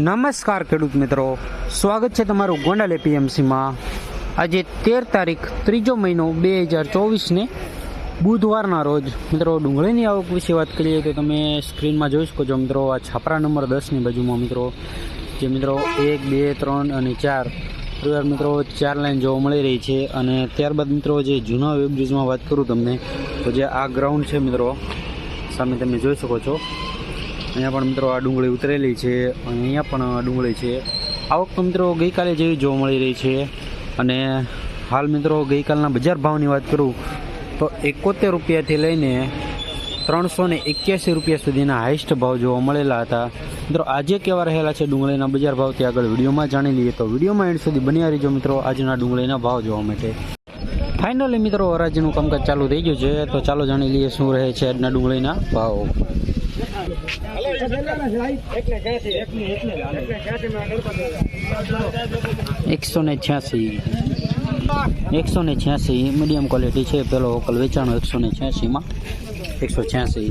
નમસ્કાર ખેડૂત મિત્રો. સ્વાગત છે તમારું ગોંડલ એપીએમસીમાં. આજે તેર તારીખ, ત્રીજો મહિનો બે હજાર ચોવીસને બુધવારના રોજ. મિત્રો, ડુંગળીની આવક વિશે વાત કરીએ તો તમે સ્ક્રીનમાં જોઈ શકો છો મિત્રો, આ છાપરા નંબર દસની બાજુમાં મિત્રો, જે મિત્રો એક, બે, ત્રણ અને ચાર પરિવાર મિત્રો ચાર લાઈન જોવા મળી રહી છે. અને ત્યારબાદ મિત્રો, જે જૂના વેબ બ્રિજમાં વાત કરું તમને, તો જે આ ગ્રાઉન્ડ છે મિત્રો, સામે તમે જોઈ શકો છો. અહીંયા પણ મિત્રો આ ડુંગળી ઉતરેલી છે અને અહીંયા પણ ડુંગળી છે. આવક તો મિત્રો ગઈકાલે જેવી જોવા મળી રહી છે અને હાલ મિત્રો ગઈકાલના બજાર ભાવની વાત કરું તો એકોતેર રૂપિયાથી લઈને ત્રણસો ને એક્યાસી રૂપિયા સુધીના હાઈસ્ટ ભાવ જોવા મળેલા હતા. મિત્રો આજે કેવા રહેલા છે ડુંગળીના બજાર ભાવ તે આગળ વિડીયોમાં જાણી લઈએ. તો વિડીયોમાં એન્ડ સુધી બન્યા રહીજો મિત્રો આજના ડુંગળીના ભાવ જોવા માટે. ફાઇનલી મિત્રો હરાજીનું કામકાજ ચાલુ થઈ ગયું છે. તો ચાલો જાણી લઈએ શું રહે છે આજના ડુંગળીના ભાવ. એકસો ને છ્યાસી એકસો ને છ્યાસી મીડિયમ ક્વોલિટી છે પેલો હોકલ વેચાણો એકસો ને છ્યાસીમાં એકસો છ્યાસી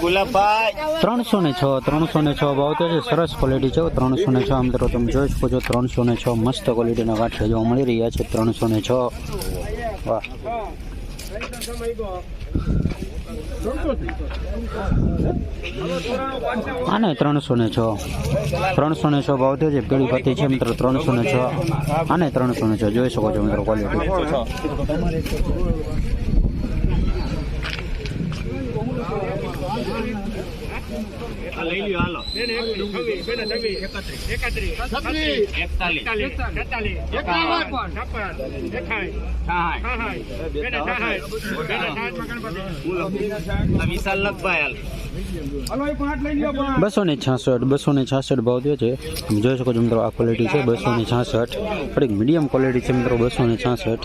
ગુલાબભાઈ ત્રણસો ને છ, ત્રણસો ને છ ભાવ તો છે. સરસ ક્વોલિટી છે ત્રણસો ને છ મિત્રો તમે જોઈ શકો છો. ત્રણસો ને છ મસ્ત ક્વોલિટીના ગાંઠિયા જોવા મળી રહ્યા છે. ત્રણસો ને છ. વાહ. આને ત્રણસો ને છ. ત્રણસો ને છ ભાવ થયો છે પેલી પતિ છે મિત્રો, ત્રણસો ને છ. આને ત્રણસો ને છ, જોઈ શકો છો મિત્રો ક્વોલિટી લઈ લ્યો હાલો. વિશાલ લખભાઈ હાલ. બસો ને છાસઠ બસો ને છાસઠ ભાવ થયો છે. જોઈ શકો છો મિત્રો આ ક્વોલિટી છે બસો ને છાસઠ. થોડીક મીડિયમ ક્વોલિટી છે મિત્રો બસો ને છાસઠ.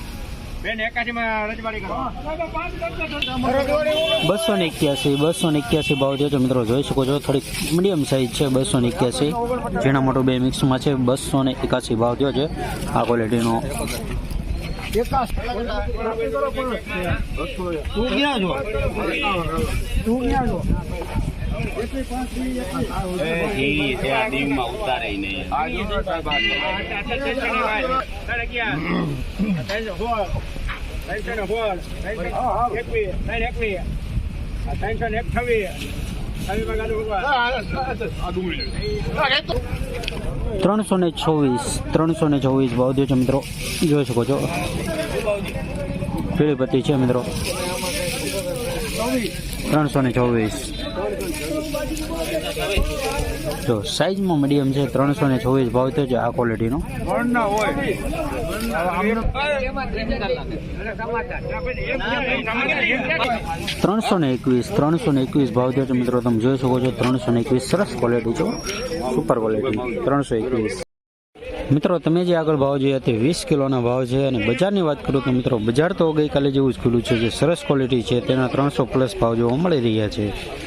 એક્યાસી બસો ને એક્યાસી ભાવ થયો છે મિત્રો. જોઈ શકો છો થોડીક મીડિયમ સાઇઝ છે બસો ને એક્યાસી. ઝીણા મોટું બે મિક્સમાં છે બસો ને એકાસી ભાવ થયો છે. આ ક્વોલિટીનો તું ક્યાં છો ઈ છે? ત્રણસો ને છવ્વીસ, ત્રણસો ને છવ્વીસ ભાવ છે મિત્રો. જોઈ શકો છો. પીળી છે મિત્રો. ત્રણસો ને ચોવીસ. જો સાઈઝમાં મીડિયમ છે, ત્રણસો ને ચોવીસ ભાવ થયો છે આ ક્વોલિટીનો ત્રણસો ને એકવીસ, ત્રણસો ને એકવીસ ભાવ થયો છે મિત્રો, તમે જોઈ શકો છો, ત્રણસો ને એકવીસ સરસ ક્વોલિટી છે સુપર ક્વોલિટી ત્રણસો એકવીસ. મિત્રો, તમે જે આગળ ભાવ જોયા તે વીસ કિલોના ભાવ છે અને બજારની વાત કરું તો મિત્રો, બજાર તો ગઈકાલે જેવું જ ખુલ્લું છે, જે સરસ ક્વોલિટી છે, તેના ત્રણસો પ્લસ ભાવ જોવા મળી રહ્યા છે.